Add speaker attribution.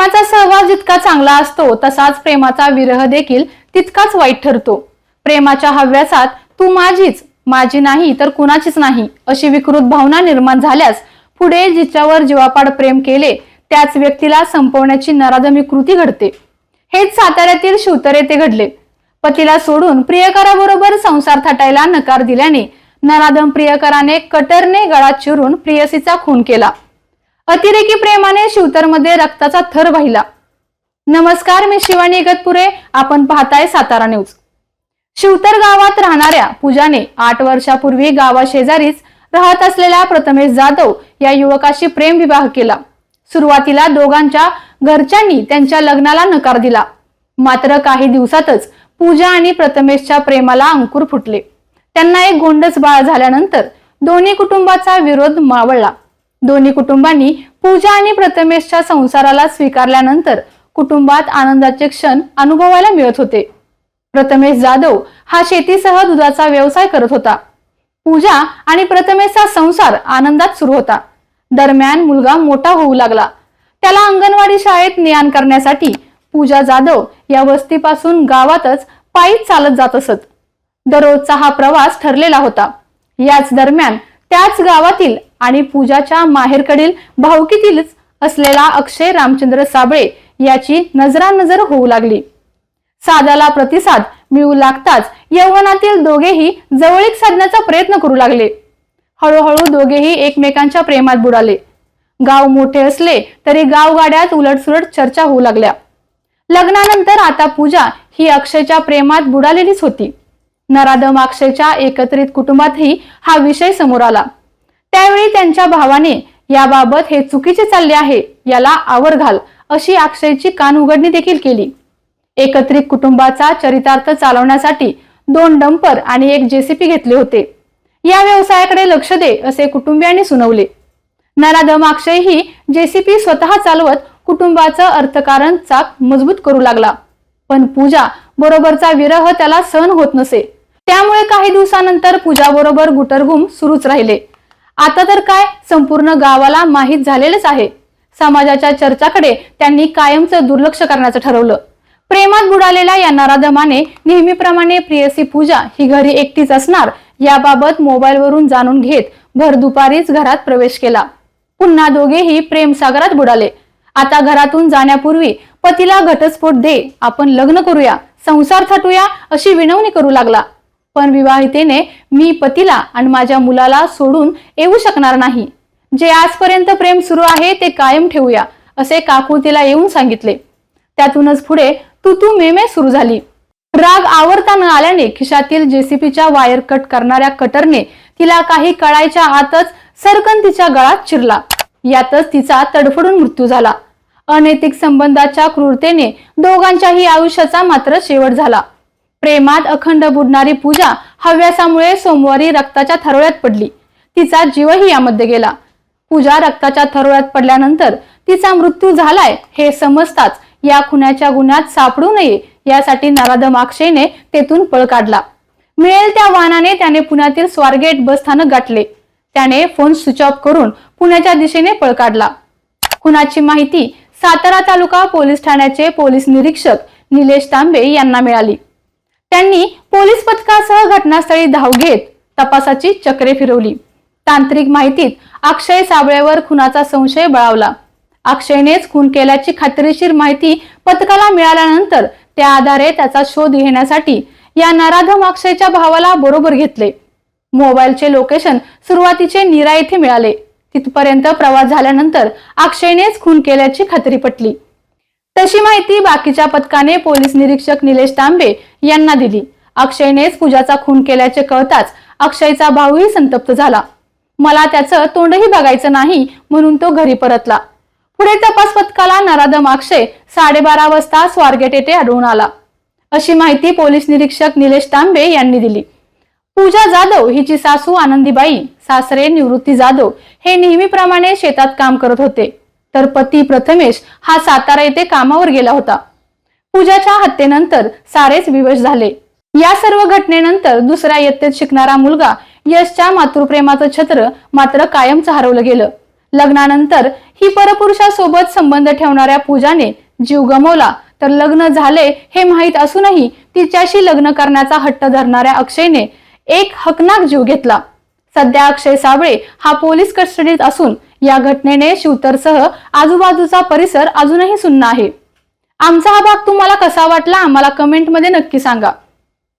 Speaker 1: प्रेमाचा सहवास जितका चांगला असतो तसाच प्रेमाचा विरह देखील तितकाच वाईट ठरतो. प्रेमाच्या हव्यासात तू माझीच माझी नाही तर कुणाचीच नाही अशी विकृत भावना निर्माण झाल्यास पुढे जिच्यावर जीवापाड प्रेम केले त्याच व्यक्तीला संपवण्याची नराधमी कृती घडते. हेच साताऱ्यातील शिवतर येथे घडले. पतीला सोडून प्रियकराबरोबर संसार थाटायला नकार दिल्याने नराधम प्रियकराने कटरने गळा चिरून प्रियसीचा खून केला. अतिरेकी प्रेमाने शिवतरमध्ये रक्ताचा थर वाहिला. नमस्कार मी शिवानी इगतपुरे. आपण पाहताय सातारा न्यूज. शिवतर गावात राहणाऱ्या पूजाने आठ वर्षापूर्वी गावाशेजारीच राहत असलेल्या प्रथमेश जाधव या युवकाशी प्रेम विवाह केला. सुरुवातीला दोघांच्या घरच्यांनी त्यांच्या लग्नाला नकार दिला. मात्र काही दिवसातच पूजा आणि प्रथमेशच्या प्रेमाला अंकुर फुटले. त्यांना एक गोंडस बाळ झाल्यानंतर दोन्ही कुटुंबाचा विरोध मावळला. दोन्ही कुटुंबांनी पूजा आणि प्रथमेशच्या संसाराला स्वीकारल्यानंतर कुटुंबात आनंदाचे क्षण अनुभवायला मिळत होते. प्रथमेश जाधव हा शेतीसह दुधाचा व्यवसाय करत होता. पूजा आणि प्रथमेशचा संसार आनंदात सुरू होता. दरम्यान मुलगा मोठा होऊ लागला. त्याला अंगणवाडी शाळेत नियाण करण्यासाठी पूजा जाधव या वस्तीपासून गावातच पायीच चालत जात असत. दररोजचा हा प्रवास ठरलेला होता. याच दरम्यान त्याच गावातील आणि पूजाच्या माहेरकडील भाऊकीतीलच असलेला अक्षय रामचंद्र साबळे याची नजरानजर होऊ लागली. सादाला प्रतिसाद मिळू लागताच यवनातील दोघेही जवळीक साधण्याचा प्रयत्न करू लागले. हळूहळू दोघेही एकमेकांच्या प्रेमात बुडाले. गाव मोठे असले तरी गावगाड्यात उलटसुलट चर्चा होऊ लागल्या. लग्नानंतर आता पूजा ही अक्षयच्या प्रेमात बुडालेलीच होती. नराधम अक्षयच्या एकत्रित कुटुंबातही हा विषय समोर आला. त्यावेळी त्यांच्या भावाने याबाबत हे चुकीचे चालले आहे याला आवर घाल अशी अक्षयची कान उघडणी देखील केली. एकत्रित कुटुंबाचा चरितार्थ चालवण्यासाठी दोन डंपर आणि एक जेसीपी घेतले होते. या व्यवसायाकडे लक्ष दे असे कुटुंबियांनी सुनावले. नराधम अक्षय ही जेसीपी स्वतः चालवत कुटुंबाचं अर्थकारण चाक मजबूत करू लागला. पण पूजा बरोबरचा विरह त्याला सहन होत नसे. त्यामुळे काही दिवसानंतर पूजा बरोबर गुटरघुम सुरूच राहिले. आता तर काय? संपूर्ण गावाला माहीत झालेलंच आहे. समाजाच्या चर्चाकडे त्यांनी कायमचं दुर्लक्ष करण्याचं ठरवलं. प्रेमात बुडालेल्या या नराधमाने नेहमीप्रमाणे प्रियसी पूजा ही घरी एकटीच असणार याबाबत मोबाईलवरून जाणून घेत भर दुपारीच घरात प्रवेश केला. पुन्हा दोघेही प्रेमसागरात बुडाले. आता घरातून जाण्यापूर्वी पतीला घटस्फोट दे आपण लग्न करूया संसार थाटूया अशी विनवणी करू लागला. पण विवाहितेने मी पतीला आणि माझ्या मुलाला सोडून येऊ शकणार नाही. जे आजपर्यंत प्रेम सुरू आहे ते कायम ठेवूया असे काकू तिला येऊन सांगितले. त्यातूनच पुढे तू तू मेमे सुरू झाली. राग आवरता न आल्याने खिशातील जेसीपीच्या वायर कट करणाऱ्या कटरने तिला काही कळायच्या आतच सरकन तिच्या गळात चिरला. यातच तिचा तडफडून मृत्यू झाला. अनैतिक संबंधाच्या क्रूरतेने दोघांच्याही आयुष्याचा मात्र शेवट झाला. प्रेमात अखंड बुडणारी पूजा हव्यासामुळे सोमवारी रक्ताच्या थरोळ्यात पडली. तिचा जीवही यामध्ये गेला. पूजा रक्ताच्या थरोळ्यात पडल्यानंतर तिचा मृत्यू झालाय हे समजताच या खुन्याच्या गुन्ह्यात सापडू नये यासाठी नराधम अक्षयने तेथून पळ काढला. मिळेल त्या वाहनाने त्याने पुण्यातील स्वारगेट बस स्थानक गाठले. त्याने फोन स्विच ऑफ करून पुण्याच्या दिशेने पळ काढला. खुनाची माहिती सातारा तालुका पोलीस ठाण्याचे पोलीस निरीक्षक निलेश तांबे यांना मिळाली. त्यांनी पोलीस पथकासह घटनास्थळी धाव घेत तपासाची चक्रे फिरवली. तांत्रिक माहितीत अक्षय साबळेवर खुनाचा संशय बळावला. अक्षयनेच खून केल्याची खात्रीशीर माहिती पथकाला मिळाल्यानंतर त्या आधारे त्याचा शोध घेण्यासाठी या नराधम अक्षयच्या भावाला बरोबर घेतले. मोबाईलचे लोकेशन सुरुवातीचे नीरा येथे मिळाले. तिथपर्यंत प्रवास झाल्यानंतर अक्षयनेच खून केल्याची खात्री पटली. तशी माहिती बाकीच्या पथकाने पोलीस निरीक्षक निलेश तांबे यांना दिली. अक्षयनेच पूजाचा खून केल्याचे कळताच अक्षयचा भाऊही संतप्त झाला. मला त्याचं तोंडही बघायचं नाही म्हणून तो घरी परतला. पुढे तपास पथकाला नराधम अक्षय साडेबारा वाजता स्वारगेट येथे आढळून आला. अशी माहिती पोलीस निरीक्षक निलेश तांबे यांनी दिली. पूजा जाधव हिची सासू आनंदीबाई सासरे निवृत्ती जाधव हे नेहमीप्रमाणे शेतात काम करत होते. तर पती प्रथमेश हा सातारा येथे कामावर गेला होता. पूजाच्या हत्येनंतर सारेच विवश झाले. या सर्व घटनेनंतर दुसऱ्या इयत्तेत शिकणारा मुलगा यशच्या मातृप्रेमाचं छत्र मात्र कायमचं हरवलं गेलं. लग्नानंतर ही परपुरुषासोबत संबंध ठेवणाऱ्या पूजाने जीव गमवला. तर लग्न झाले हे माहीत असूनही तिच्याशी लग्न करण्याचा हट्ट धरणाऱ्या अक्षयने एक हकनाक जीव घेतला. सध्या अक्षय साबळे हा पोलीस कस्टडीत असून या घटनेने शिवतरसह आजूबाजूचा परिसर अजूनही सुन्न आहे. आमचा हा भाग तुम्हाला कसा वाटला आम्हाला कमेंटमध्ये नक्की सांगा.